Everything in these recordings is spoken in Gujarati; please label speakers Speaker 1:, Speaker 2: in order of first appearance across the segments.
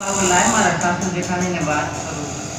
Speaker 1: લાય મારા સાસુ જેઠાણીને વાત કરું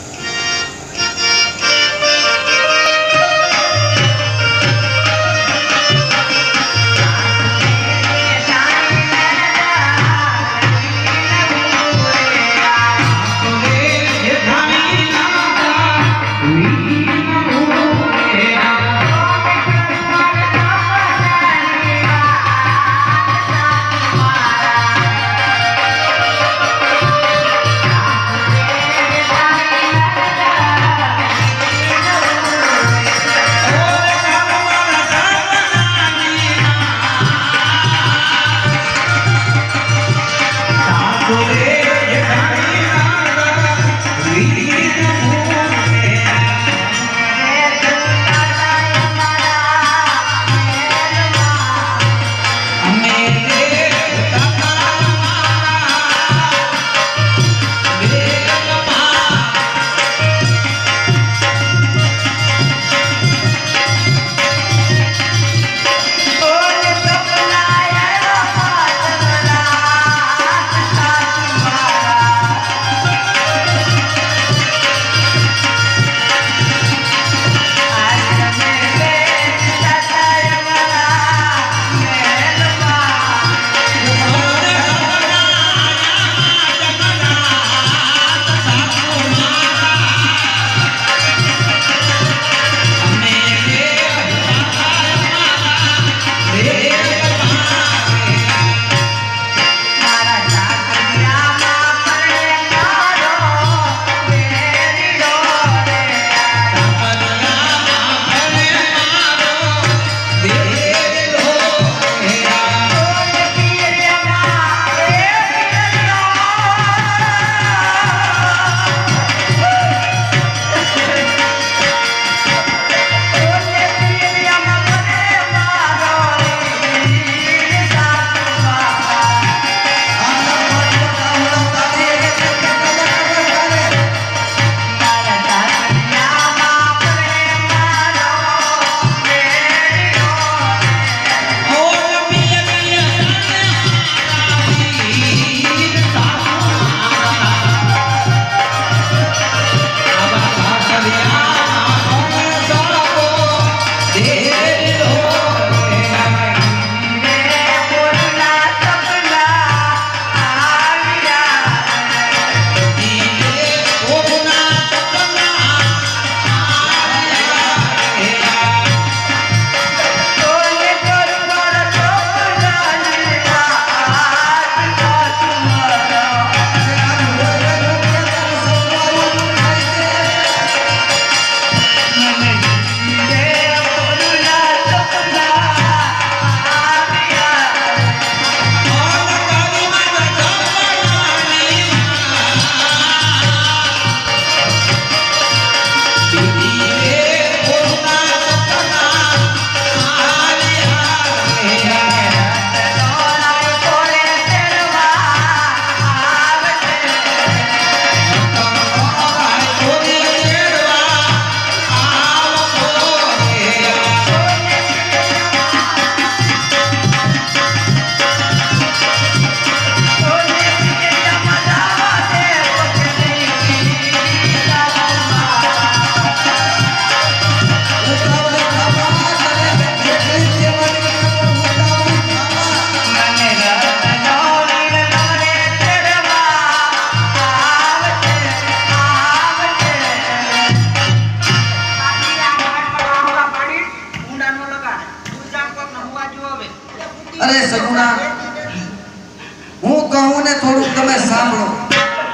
Speaker 2: તમે સાંભળો.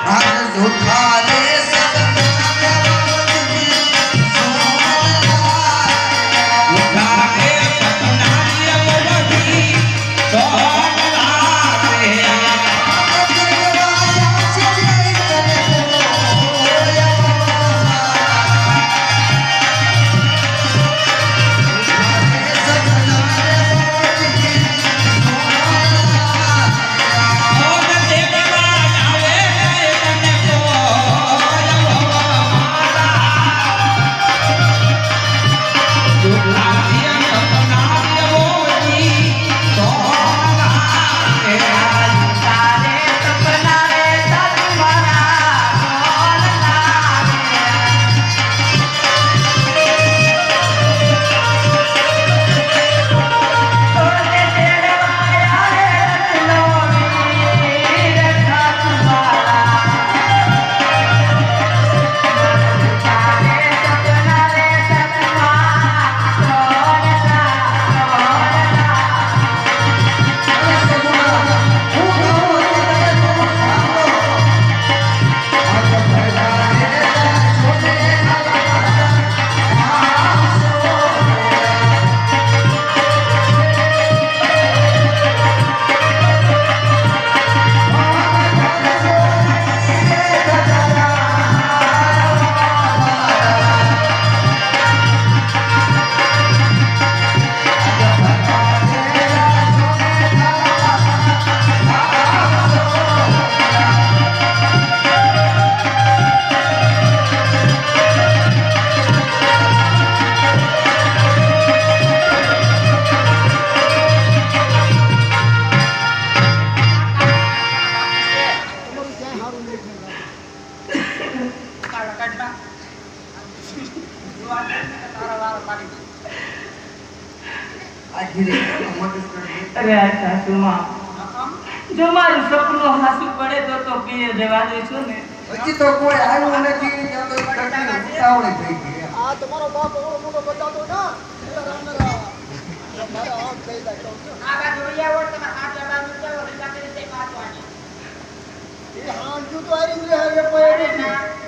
Speaker 2: હાથ જૂઠા
Speaker 3: કાઢ કાઢ જુવાર તારા વાળ પાડી
Speaker 2: આ.
Speaker 1: અરે સાસુમાં. જો મારું સપનું હાસુ પડે તો તો પીએ જવા છો ને.
Speaker 2: હજી તો કોઈ આવ્યું નથી કે તો ઉતાવળી થઈ ગઈ
Speaker 4: આ તમારો બાપ એવડો મોટો બતાતો ના
Speaker 3: આને.
Speaker 4: તો.
Speaker 3: આ ઢેલીકા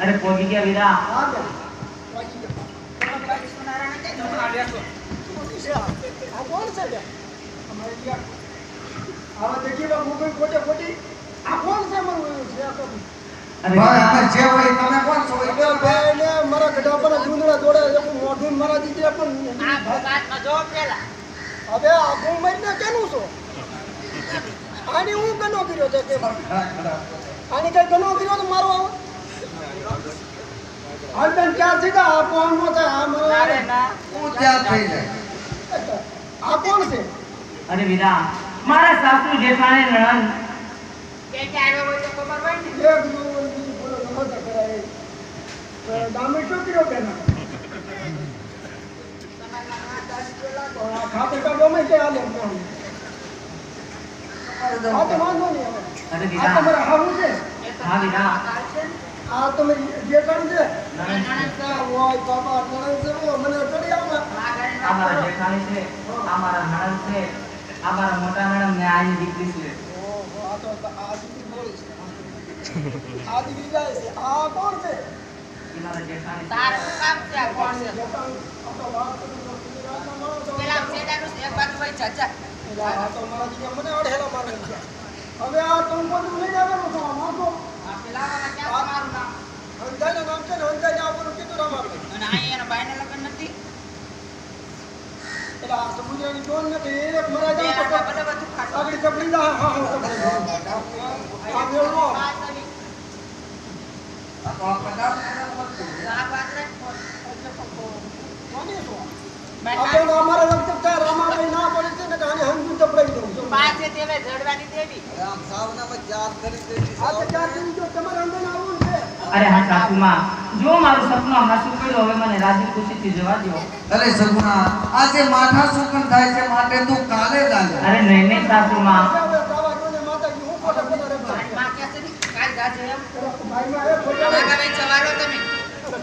Speaker 1: અરે પહોંચી ગયા વીરા.
Speaker 4: મારું ગઢા પર મોઢું મારા દીકરી પણ. હવે આ હું કેનું છું? આની હું ગનો કર્યો છે કે. આની કઈ ગનો કર્યો તો મારો આવો. હાલ બેન ક્યાં સીધા આ કોણ નો છે આ
Speaker 3: ના રે
Speaker 2: હું ત્યાં થઈ જાય.
Speaker 4: આ કોણ છે?
Speaker 1: અરે વિરા મારા સાસુ જેઠાણી નણંદ.
Speaker 3: કે કે આવ્યો હોય તો ખબર હોય ને.
Speaker 4: એક નું બોલો નમસ્તે કરાય તો દામે શું કર્યો
Speaker 3: કે તો.
Speaker 4: આ ખાતે કા ગમે તે હાલે
Speaker 2: કોણ?
Speaker 4: આ તો. વાંધો નહીં હવે.
Speaker 1: દીદા
Speaker 4: આ તમારા હાવું છે?
Speaker 1: હા,
Speaker 3: ને.
Speaker 4: આ તમે જે કામ છે? હોય બાબા નણંદ છે મને ચડી આવો.
Speaker 3: આ
Speaker 1: મારા જેઠાણી છે આ મારા નણંદ છે આ મારા મોટા મેડમ ને આની દીકરી છે.
Speaker 4: ઓહો, આ તો આ દીકરી બોલી છે. આ દીકરી જાય છે. આ કોણ છે?
Speaker 1: મારા જેઠાણી છે.
Speaker 3: તારું કામ છે આ કોણ છે?
Speaker 4: આ તો વાત કરી તો માણસો.
Speaker 3: પેલા છે, એક બાજુ હોય ચાચા
Speaker 4: આ તો મારા દીકરા મને અડહેલા મારે છે. હવે આ તો બધું લઈ આવવાનું છો આ
Speaker 3: આ પેલા વાળા ક્યાં તમારું નામ
Speaker 4: હંધાઈના નામ છે ને હંધાઈને આવવાનું કીધું રામાભાઈ
Speaker 3: અને આ એના બાયને લગન નથી
Speaker 4: એટલે આ સમુદ્રની ડોલ નથી એક મરા જાય તો
Speaker 3: બધે બધું ખાટું.
Speaker 4: આગળ કપડી દા હા હા આ મેળવો.
Speaker 3: આ.
Speaker 2: આ તો આ કદાચ કદાચ વધતું છે.
Speaker 3: આ
Speaker 4: કોની છો?
Speaker 3: મેં
Speaker 4: આ વખતે ત્યાં રામાભાઈ ના પડે છે ને કે આને હંધું દઉં છું.
Speaker 3: પાસે તેવે જડવાની દેવી
Speaker 4: આ તો ચાર દિન જો તમારે અંદર આવવું છે.
Speaker 1: અરે હા સાસુમાં. જો મારું સપનું હાસું પડ્યું હવે મને રાજી ખુશીથી જવા દો
Speaker 2: અરે સગુણા આજે માથા સુકન થાય છે માટે તું કાલે જ
Speaker 1: અરે નહીં નહીં સાસુમાં.
Speaker 4: હવે દાવા જોઈને માતાજી હું ખોટા ખોટા રહેતા.
Speaker 3: મારી માં કહે છે ને કાલ જાજે એમ.
Speaker 4: ભાઈમાં એ ખોટા
Speaker 3: ના ભાઈ જવારો તમે.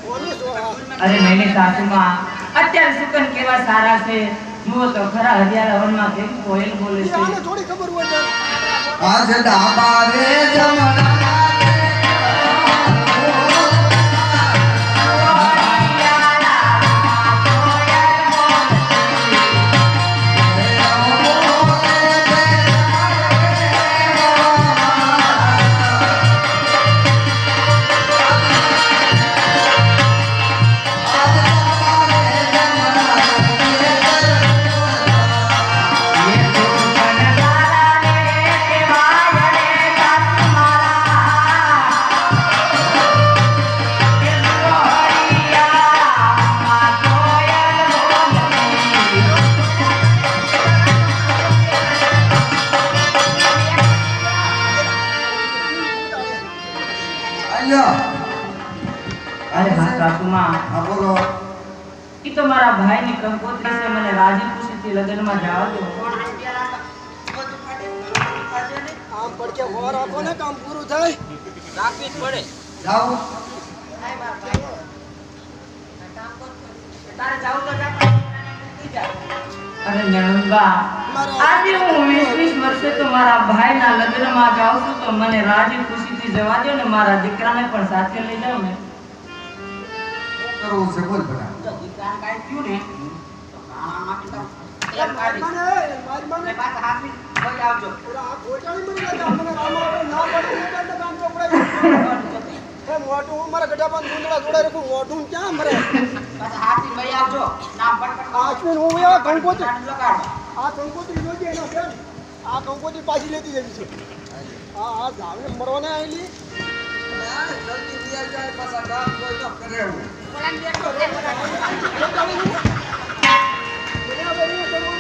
Speaker 4: કોની છો આ?
Speaker 1: અરે નહીં સાસુમાં. અત્યારે સુકન કેવા સારા છે? જુઓ તો ખરા હરિયાળા વનમાં કેમ કોયલ બોલે છે.
Speaker 4: થોડી ખબર હોય આ
Speaker 2: આજ ડાબા રે
Speaker 1: ઈ તો મારા ભાઈની કંકોત્રી છે મને રાજી ખુશીથી લગ્નમાં જાવ દો.
Speaker 3: કોણ હાલ પેલા બધું ખાટે બધું ખાજે ને?
Speaker 4: આમ પડકે વાર આપો ને કામ પૂરું થાય.
Speaker 3: રાખવી જ પડે.
Speaker 2: જાઓ.
Speaker 3: ભાઈ. કામ કર? તારે જાવું તો જા પણ મૂકી જા.
Speaker 1: અરે નણંદબા આજે હું વીસ વીસ વર્ષે તો મારા ભાઈના લગ્નમાં જાઉં છું તો મને રાજી ખુશીથી જવા દો ને મારા દીકરાને પણ સાથે લઈ જાઓ ને.
Speaker 2: શું કરવું છે બોલ બેટા
Speaker 3: જો દીકરાને થયું ને તો ગાણામાંથી તો કોઈ
Speaker 4: કામ એ હું આ હું આ કંકોત્રી જોજે એના બેન આ કંકોત્રી પાછી લેતી જવી છે આ આ મરવાને આવેલી
Speaker 2: જલ્દી જાય પાછા કામ કોઈ ન કરે એવું